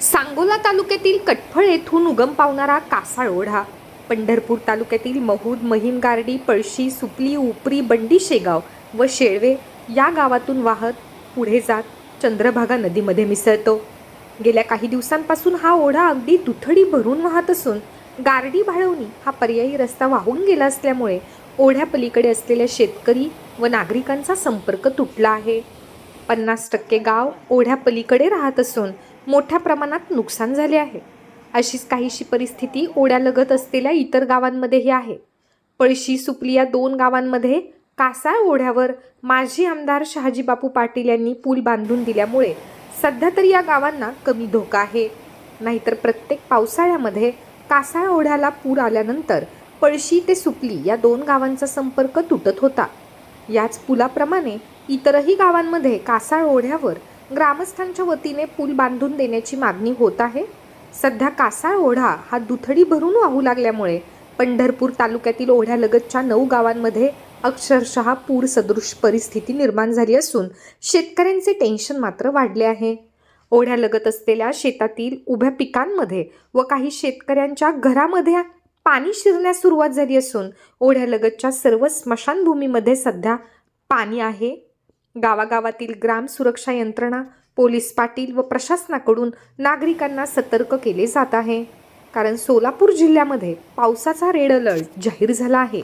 सांगोला तालुक्यातील कटफळ येथून उगम पावणारा कासाळ ओढा. पंढरपूर तालुक्यातील महूद महिमगार्डी पळशी सुपली उपरी बंडी शेगाव व शेळवे या गावातून वाहत पुढे जात चंद्रभागा नदीमध्ये मिसळतो. गेल्या काही दिवसांपासून हा ओढा अगदी दुथडी भरून वाहत असून गार्डी भाळवणी हा पर्यायी रस्ता वाहून गेला असल्यामुळे ओढ्यापलीकडे असलेल्या शेतकरी व नागरिकांचा संपर्क तुटला आहे. पन्नास टक्के गाव ओढ्यापलीकडे राहत असून मोठ्या प्रमाणात नुकसान झाले आहे. अशीच काहीशी परिस्थिती ओढ्यालगत असलेल्या इतर गावांमध्येही आहे. पळशी सुपली या दोन गावांमध्ये कासाळ ओढ्यावर माजी आमदार शहाजीबापू पाटील यांनी पूल बांधून दिल्यामुळे सध्या तरी या गावांना कमी धोका आहे. नाहीतर प्रत्येक पावसाळ्यामध्ये कासाळ ओढ्याला पूर आल्यानंतर पळशी ते सुपली या दोन गावांचा संपर्क तुटत होता. याच पुलाप्रमाणे इतरही गावांमध्ये कासाळ ओढ्यावर ग्रामस्थांच्या वतीने पूल बांधून देण्याची मागणी होत आहे. सध्या कासाळ ओढा हा दुथडी भरून वाहू लागल्यामुळे पंढरपूर तालुक्यातील ओढ्यालगतच्या नऊ गावांमध्ये अक्षरशः पूर सदृश परिस्थिती निर्माण झाली असून शेतकऱ्यांचे टेन्शन मात्र वाढले आहे. ओढ्यालगत असलेल्या शेतातील उभ्या पिकांमध्ये व काही शेतकऱ्यांच्या घरामध्ये पाणी शिरण्यास सुरुवात झाली असून ओढ्यालगतच्या सर्व स्मशानभूमीमध्ये सध्या पाणी आहे. गावागावातील ग्राम सुरक्षा यंत्रणा पोलीस पाटील व प्रशासनाकडून नागरिकांना सतर्क केले जात आहे. कारण सोलापूर जिल्ह्यामध्ये पावसाचा रेड अलर्ट जाहीर झाला आहे.